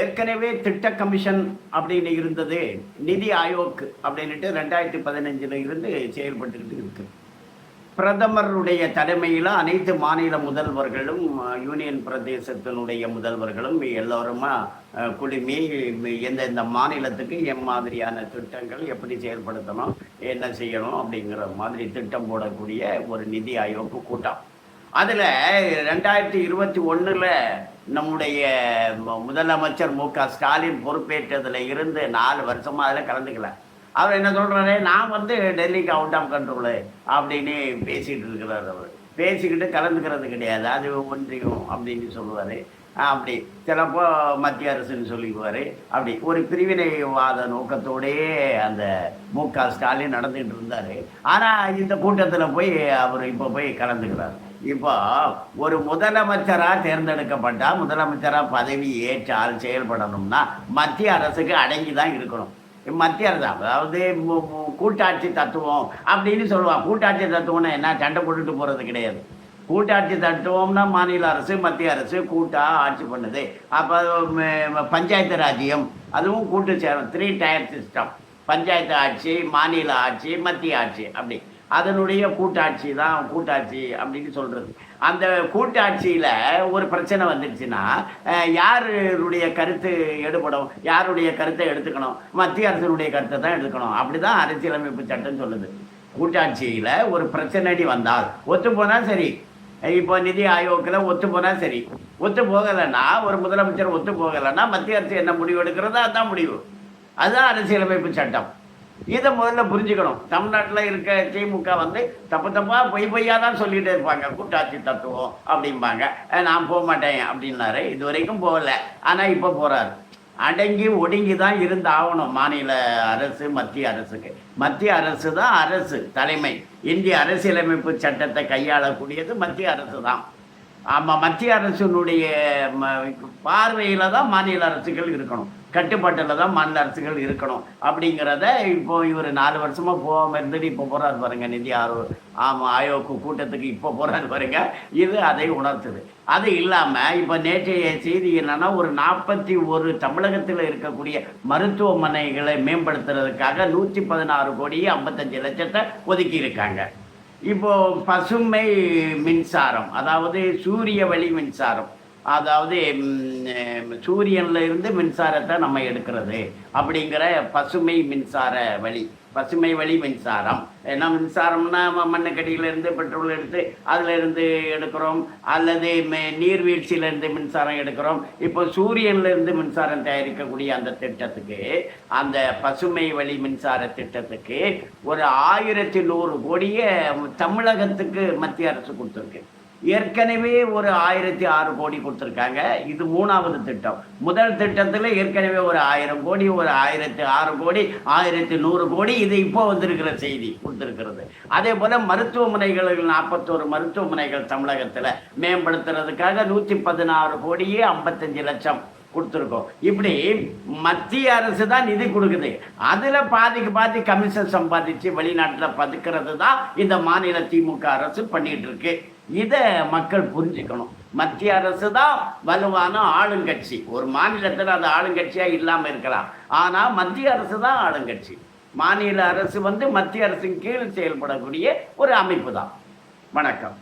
ஏற்கனவே திட்ட கமிஷன் அப்படின்னு இருந்தது நிதி ஆயோக் அப்படின்ட்டு ரெண்டாயிரத்தி பதினஞ்சில் இருந்து செயல்பட்டுக்கிட்டு இருக்கு. பிரதமருடைய தலைமையில் அனைத்து மாநில முதல்வர்களும் யூனியன் பிரதேசத்தினுடைய முதல்வர்களும் எல்லோருமா குழுமி எந்தெந்த மாநிலத்துக்கு எம்மாதிரியான திட்டங்கள் எப்படி செயல்படுத்தணும் என்ன செய்யணும் அப்படிங்கிற மாதிரி திட்டம் போடக்கூடிய ஒரு நிதி ஆயோக் கூட்டம். அதில் ரெண்டாயிரத்தி இருபத்தி ஒன்றில் நம்முடைய முதலமைச்சர் மு க ஸ்டாலின் பொறுப்பேற்றதில் இருந்து நாலு வருஷமாக அதில் கலந்துக்கல. அவர் என்ன சொல்கிறாரு நான் வந்து டெல்லிக்கு அவுட் ஆஃப் கண்ட்ரோலு அப்படின்னு பேசிகிட்டு இருக்கிறார் அவர். பேசிக்கிட்டு கலந்துக்கிறது கிடையாது. அது ஒன்றியம் அப்படின்னு சொல்லுவார். அப்படி. சிலப்போ மத்திய அரசுன்னு சொல்லிக்குவார். அப்படி. ஒரு பிரிவினைவாத நோக்கத்தோடயே அந்த மு க ஸ்டாலின் நடந்துகிட்டு இருந்தார். ஆனால் இந்த கூட்டத்தில் போய் அவர் இப்போ போய் கலந்துக்கிறார். இப்போ ஒரு முதலமைச்சராக தேர்ந்தெடுக்கப்பட்டால் முதலமைச்சராக பதவி ஏற்றால் செயல்படணும்னா மத்திய அரசுக்கு அடங்கி தான் இருக்கணும். மத்திய அரசு அதாவது கூட்டாட்சி தத்துவம் அப்படின்னு சொல்லுவாங்க கூட்டாட்சி தத்துவம்னா என்ன? சண்டை போட்டுட்டு போகிறது கிடையாது. கூட்டாட்சி தத்துவம்னா மாநில அரசு மத்திய அரசு கூட்டாக ஆட்சி பண்ணுது. அப்போ பஞ்சாயத்து ராஜ்யம் அதுவும் கூட்டு சேரும் த்ரீ டயர் சிஸ்டம் பஞ்சாயத்து ஆட்சி மாநில ஆட்சி மத்திய ஆட்சி அப்படி. அதனுடைய கூட்டாட்சி தான் கூட்டாட்சி அப்படின்னு சொல்கிறது அந்த கூட்டாட்சியில் ஒரு பிரச்சனை வந்துடுச்சுன்னா யாருடைய கருத்து எடுபடும்? யாருடைய கருத்தை எடுத்துக்கணும்? மத்திய அரசினுடைய கருத்தை தான் எடுக்கணும். அப்படி தான் அரசியலமைப்பு சட்டம் சொல்லுது. கூட்டாட்சியில் ஒரு பிரச்சனை வந்தால் ஒத்து போனால் சரி. இப்போ நிதி ஆயோக்கில் ஒத்து போனால் சரி. ஒத்து போகலைன்னா ஒரு முதலமைச்சர் ஒத்து போகலைன்னா மத்திய அரசு என்ன முடிவு எடுக்கிறதோ அதுதான் முடிவு. அதுதான் அரசியலமைப்பு சட்டம். இதை முதல்ல புரிஞ்சுக்கணும். தமிழ்நாட்டில் இருக்க திமுக வந்து தப்பு தப்பாக பொய் பொய்யா தான் சொல்லிகிட்டே இருப்பாங்க. கூட்டாட்சி தத்துவம் அப்படிம்பாங்க. நான் போக மாட்டேன் அப்படின்னாரு. இது வரைக்கும் போகல. ஆனால் இப்போ போகிறாரு அடங்கி ஒடுங்கி தான் இருந்து ஆகணும் மாநில அரசு மத்திய அரசுக்கு. மத்திய அரசு தான் அரசு தலைமை. இந்திய அரசியலமைப்பு சட்டத்தை கையாளக்கூடியது மத்திய அரசு தான் ஆமாம் மத்திய அரசினுடைய பார்வையில் தான் மாநில அரசுகள் இருக்கணும். கட்டுப்பாட்டில் தான் மாநில அரசுகள் இருக்கணும். அப்படிங்கிறத இப்போ இவர் நாலு வருஷமாக போகாமல் இருந்துட்டு இப்போ போகிறாரு பாருங்க நிதி ஆரோ ஆமாம் ஆயோக்கு கூட்டத்துக்கு இப்போ போகிறாரு பாருங்க. இது அதை உணர்த்துது. அது இல்லாமல் இப்போ நேற்றைய செய்தி என்னன்னா ஒரு நாற்பத்தி ஒரு தமிழகத்தில் இருக்கக்கூடிய மருத்துவமனைகளை மேம்படுத்துறதுக்காக நூற்றி பதினாறு கோடியே ஐம்பத்தஞ்சு லட்சத்தை ஒதுக்கி இருக்காங்க இப்போ பசுமை மின்சாரம் அதாவது சூரிய வழி மின்சாரம். அதாவது சூரியனில் சூரியன்ல இருந்து மின்சாரத்தை நம்ம எடுக்கிறது. அப்படிங்கிற பசுமை மின்சார வழி பசுமை வழி மின்சாரம். ஏன்னா மின்சாரம்னா நம்ம மண்ணுக்கடியிலேருந்து பெட்ரோல் எடுத்து அதிலிருந்து எடுக்கிறோம். அல்லது நீர்வீழ்ச்சியிலேருந்து மின்சாரம் எடுக்கிறோம். இப்போ சூரியன்லேருந்து மின்சாரம் தயாரிக்கக்கூடிய அந்த திட்டத்துக்கு அந்த பசுமை வழி மின்சார திட்டத்துக்கு ஒரு ஆயிரத்தி நூறு கோடியை தமிழகத்துக்கு மத்திய அரசு கொடுத்துருக்கு. ஏற்கனவே ஒரு ஆயிரத்தி ஆறு கோடி கொடுத்துருக்காங்க. இது மூணாவது திட்டம். முதல் திட்டத்தில் ஏற்கனவே ஒரு ஆயிரம் கோடி ஒரு ஆயிரத்தி ஆறு கோடி ஆயிரத்தி நூறு கோடி இது இப்போ வந்திருக்கிற செய்தி கொடுத்துருக்கிறது. அதே போல் மருத்துவமனைகள் நாற்பத்தோரு மருத்துவமனைகள் தமிழகத்தில் மேம்படுத்துறதுக்காக நூற்றி பதினாறு கோடியே ஐம்பத்தஞ்சு லட்சம் கொடுத்துருக்கோம். இப்படி மத்திய அரசு தான் நிதி கொடுக்குது. அதில் பாதிக்கு பாதி கமிஷன் சம்பாதிச்சு வெளிநாட்டில் பதுக்கிறது தான் இந்த மாநில திமுக அரசு பண்ணிகிட்டு இருக்கு. இதை மக்கள் புரிஞ்சுக்கணும். மத்திய அரசு தான் வலுவான ஆளுங்கட்சி. ஒரு மாநிலத்தில் அது ஆளுங்கட்சியாக இல்லாமல் இருக்கலாம். ஆனால் மத்திய அரசு தான் ஆளுங்கட்சி. மாநில அரசு வந்து மத்திய அரசின் கீழ் செயல்படக்கூடிய ஒரு அமைப்பு தான் வணக்கம்.